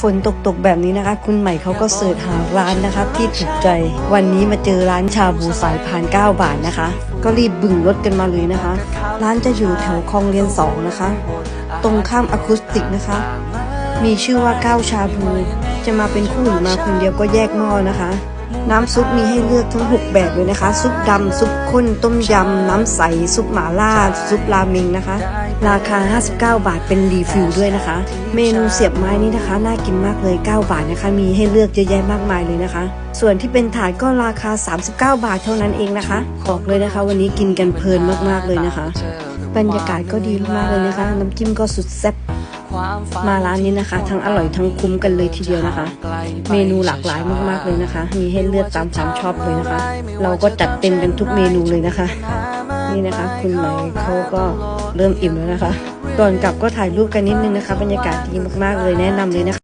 ฝนตกตกแบบนี้นะคะ คุณใหม่เขาก็เสิร์ชหาร้านนะคะที่ถูกใจ วันนี้มาเจอร้านชาบูสายพาน9บาทนะคะ ก็รีบบึ่งรถกันมาเลยนะคะ ร้านจะอยู่แถวคลองเรียน2นะคะ ตรงข้ามอะคูสติกนะคะ มีชื่อว่าก้าวชาบู จะมาเป็นคู่หรือมาคนเดียวก็แยกหม้อนะคะ น้ำซุปมีให้เลือกทั้ง 6 แบบเลยนะคะ ซุปดำซุปข้น ต้มยำ น้ำใส ซุปหมาล่า ซุปราเมงนะคะ ราคา 59 บาทเป็นรีฟิลด้วยนะคะ เมนูเสียบไม้นี้นะคะ น่ากินมากเลย 9 บาทนะคะ มีให้เลือกเยอะแยะมากมายเลยนะคะ ส่วนที่เป็นถาดก็ราคา 39 บาทเท่านั้นเองนะคะบอกเลยนะคะ วันนี้กินกันเพลินมากๆเลยนะคะ บรรยากาศก็ดีมากๆเลยนะคะ น้ำจิ้มก็สุดแซ่บ มาร้านนี้นะคะ ทั้งอร่อยทั้งคุ้มกันเลยทีเดียวนะคะ เมนูหลากหลายมากๆเลยนะคะ มีให้เลือกตามความชอบเลยนะคะ เราก็จัดเต็มกันทุกเมนูเลยนะคะ นี่นะคะ คุณไหมเขาก็เริ่มอิ่มแล้วนะคะก่อนกลับก็ถ่ายรูปกันนิดนึงนะคะ บรรยากาศดีมากๆเลยแนะนำเลยนะคะ